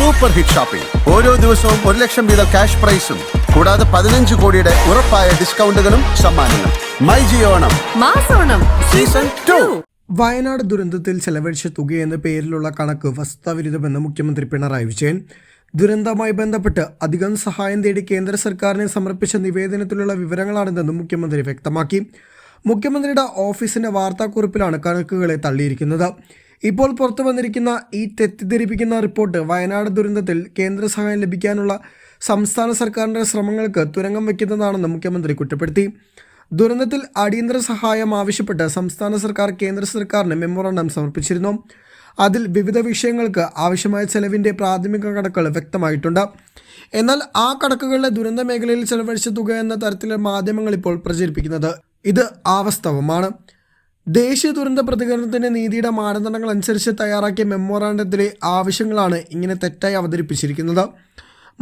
Super hit shopping ഓരോ ദിവസവും ഒരു ലക്ഷം വീതം ക്യാഷ് പ്രൈസും കൂടാതെ പതിനഞ്ച് കോടിയുടെ ഉറപ്പായ ഡിസ്കൗണ്ടുകളും സമ്മാനങ്ങളും. മൈ ജിയോണം മാസോണം സീസൺ ടു. വയനാട് ദുരന്തത്തിൽ ചെലവഴിച്ച തുകയെന്ന പേരിലുള്ള കണക്ക് വസ്തുതാവിരുദ്ധമെന്ന് മുഖ്യമന്ത്രി പിണറായി വിജയൻ. ദുരന്തവുമായി ബന്ധപ്പെട്ട് അധികം സഹായം തേടി കേന്ദ്ര സർക്കാരിനെ സമർപ്പിച്ച നിവേദനത്തിലുള്ള വിവരങ്ങളാണിതെന്നും മുഖ്യമന്ത്രി വ്യക്തമാക്കി. മുഖ്യമന്ത്രിയുടെ ഓഫീസിന്റെ വാർത്താക്കുറിപ്പിലാണ് കണക്കുകളെ തള്ളിയിരിക്കുന്നത്. ഇപ്പോൾ പുറത്തു വന്നിരിക്കുന്ന ഈ തെറ്റിദ്ധരിപ്പിക്കുന്ന റിപ്പോർട്ട് വയനാട് ദുരന്തത്തിൽ കേന്ദ്ര സഹായം ലഭിക്കാനുള്ള സംസ്ഥാന സർക്കാരിന്റെ ശ്രമങ്ങൾക്ക് തുരങ്കം വയ്ക്കുന്നതാണെന്ന് മുഖ്യമന്ത്രി കുറ്റപ്പെടുത്തി. ദുരന്തത്തിൽ അടിയന്തര സഹായം ആവശ്യപ്പെട്ട് സംസ്ഥാന സർക്കാർ കേന്ദ്ര സർക്കാരിന് മെമ്മോറാണ്ടം സമർപ്പിച്ചിരുന്നു. അതിൽ വിവിധ വിഷയങ്ങൾക്ക് ആവശ്യമായ ചെലവിന്റെ പ്രാഥമിക കണക്കുകൾ വ്യക്തമായിട്ടുണ്ട്. എന്നാൽ ആ കണക്കുകളിലെ ദുരന്ത മേഖലയിൽ ചെലവഴിച്ച തുക എന്ന തരത്തിലെ മാധ്യമങ്ങൾ ഇപ്പോൾ പ്രചരിപ്പിക്കുന്നത് ഇത് ആവസ്തവമാണ്. ദേശീയ ദുരന്ത പ്രതികരണത്തിന്റെ നീതിയുടെ മാനദണ്ഡങ്ങൾ അനുസരിച്ച് തയ്യാറാക്കിയ മെമ്മോറാണ്ടത്തിലെ ആവശ്യങ്ങളാണ് ഇങ്ങനെ തെറ്റായി അവതരിപ്പിച്ചിരിക്കുന്നത്.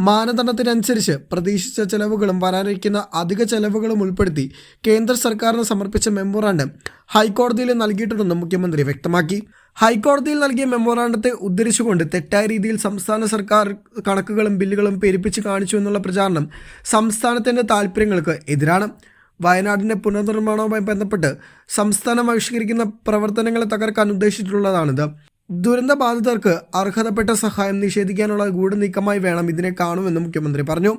മാനദണ്ഡത്തിനനുസരിച്ച് പ്രതീക്ഷിച്ച ചെലവുകളും വരാനിരിക്കുന്ന അധിക ചെലവുകളും ഉൾപ്പെടുത്തി കേന്ദ്ര സർക്കാരിന് സമർപ്പിച്ച മെമ്മോറാണ്ടം ഹൈക്കോടതിയിൽ നൽകിയിട്ടുണ്ടെന്നും മുഖ്യമന്ത്രി വ്യക്തമാക്കി. ഹൈക്കോടതിയിൽ നൽകിയ മെമ്മോറാണ്ടത്തെ ഉദ്ധരിച്ചുകൊണ്ട് തെറ്റായ രീതിയിൽ സംസ്ഥാന സർക്കാർ കണക്കുകളും ബില്ലുകളും പെരുപ്പിച്ച് കാണിച്ചു എന്നുള്ള പ്രചാരണം സംസ്ഥാനത്തിന്റെ താൽപ്പര്യങ്ങൾക്ക് എതിരാണ്. വയനാടിന്റെ പുനർനിർമ്മാണവുമായി ബന്ധപ്പെട്ട് സംസ്ഥാനം ആവിഷ്കരിക്കുന്ന പ്രവർത്തനങ്ങളെ തകർക്കാൻ ഉദ്ദേശിച്ചിട്ടുള്ളതാണിത്. ദുരന്ത ബാധിതർക്ക് അർഹതപ്പെട്ട സഹായം നിഷേധിക്കാനുള്ള ഗൂഢനീക്കമായി വേണം ഇതിനെ കാണുമെന്നും മുഖ്യമന്ത്രി പറഞ്ഞു.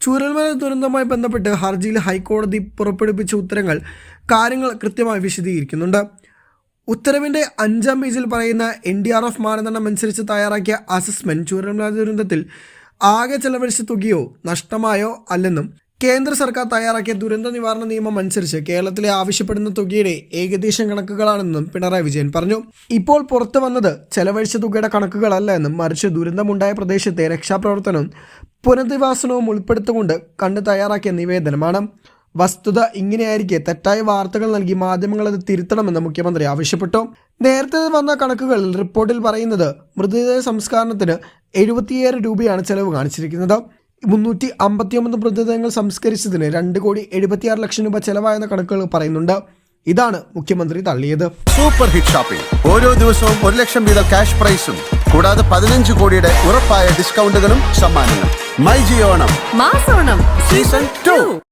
ചൂരൽമല ദുരന്തവുമായി ബന്ധപ്പെട്ട് ഹർജിയിൽ ഹൈക്കോടതി പുറപ്പെടുവിച്ച ഉത്തരങ്ങൾ കാര്യങ്ങൾ കൃത്യമായി വിശദീകരിക്കുന്നുണ്ട്. ഉത്തരവിന്റെ അഞ്ചാം പേജിൽ പറയുന്ന എൻ ഡി ആർ എഫ് മാനദണ്ഡം അനുസരിച്ച് തയ്യാറാക്കിയ അസസ്മെന്റ് ചൂരൽമല ദുരന്തത്തിൽ ആകെ ചെലവഴിച്ച തുകയോ നഷ്ടമായോ അല്ലെന്നും കേന്ദ്ര സർക്കാർ തയ്യാറാക്കിയ ദുരന്ത നിവാരണ നിയമം അനുസരിച്ച് കേരളത്തിലെ ആവശ്യപ്പെടുന്ന തുകയുടെ ഏകദേശം കണക്കുകളാണെന്നും പിണറായി വിജയൻ പറഞ്ഞു. ഇപ്പോൾ പുറത്തു വന്നത് ചെലവഴിച്ച തുകയുടെ കണക്കുകളല്ല എന്നും മറിച്ച് ദുരന്തമുണ്ടായ പ്രദേശത്തെ രക്ഷാപ്രവർത്തനവും പുനരധിവാസനവും ഉൾപ്പെടുത്തുകൊണ്ട് കണ്ട് തയ്യാറാക്കിയ നിവേദനമാണ്. വസ്തുത ഇങ്ങനെയായിരിക്കെ തെറ്റായ വാർത്തകൾ നൽകി മാധ്യമങ്ങൾ അത് തിരുത്തണമെന്ന് മുഖ്യമന്ത്രി ആവശ്യപ്പെട്ടു. നേരത്തെ വന്ന കണക്കുകളിൽ റിപ്പോർട്ടിൽ പറയുന്നത് മൃതദേഹ സംസ്കരണത്തിന് എഴുപത്തിയേഴ് രൂപയാണ് ചെലവ് കാണിച്ചിരിക്കുന്നത്. മുന്നൂറ്റി അമ്പത്തിയൊമ്പത് മൃതദേഹങ്ങൾ സംസ്കരിച്ചതിന് രണ്ട് കോടി എഴുപത്തിയാറ് ലക്ഷം രൂപ ചെലവായെന്ന കണക്കുകൾ പറയുന്നുണ്ട്. ഇതാണ് മുഖ്യമന്ത്രി തള്ളിയത്. സൂപ്പർ ഹിറ്റ് ഷോപ്പിംഗ് ഓരോ ദിവസവും ഒരു ലക്ഷം വീതം ക്യാഷ് പ്രൈസും കൂടാതെ പതിനഞ്ച് കോടിയുടെ ഉറപ്പായ ഡിസ്കൗണ്ടുകളും സമ്മാനങ്ങളും. മൈ ജിയോണം മാസോണം. Season two.